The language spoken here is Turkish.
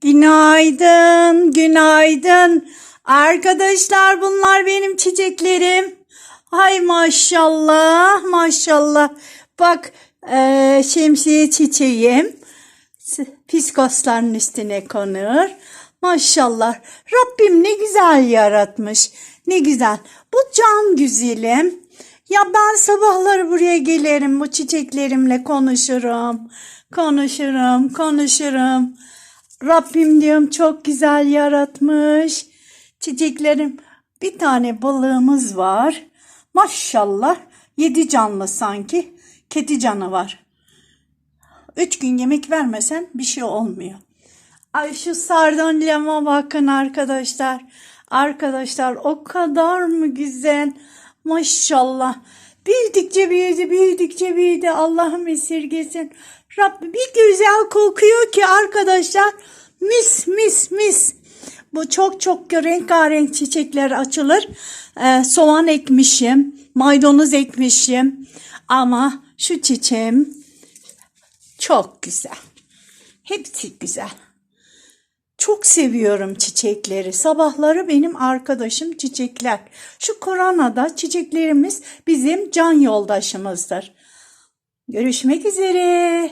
Günaydın, günaydın. Arkadaşlar bunlar benim çiçeklerim. Ay maşallah, maşallah. Bak eee, şemsiye çiçeğim. Fiskosların üstüne konur. Maşallah. Rabbim ne güzel yaratmış. Ne güzel. Bu can güzelim. Ya ben sabahları buraya gelirim bu çiçeklerimle konuşurum. Konuşurum, konuşurum. Rabbim diyorum çok güzel yaratmış. Çiçeklerim bir tane balığımız var. Maşallah yedi canlı sanki. Kedi canı var. Üç gün yemek vermesen bir şey olmuyor. Ay şu sardunyama bakın arkadaşlar. Arkadaşlar o kadar mı güzel. Maşallah. Büyüdükçe büyüdü, büyüdükçe büyüdü. Allah'ım esirgesin. Rabbim bir güzel kokuyor ki arkadaşlar. Mis mis mis. Bu çok çok rengarenk çiçekler açılır. Ee, soğan ekmişim. Maydanoz ekmişim. Ama şu çiçeğim çok güzel. Hepsi güzel. Çok seviyorum çiçekleri. Sabahları benim arkadaşım çiçekler. Şu koronada çiçeklerimiz bizim can yoldaşımızdır. Görüşmek üzere.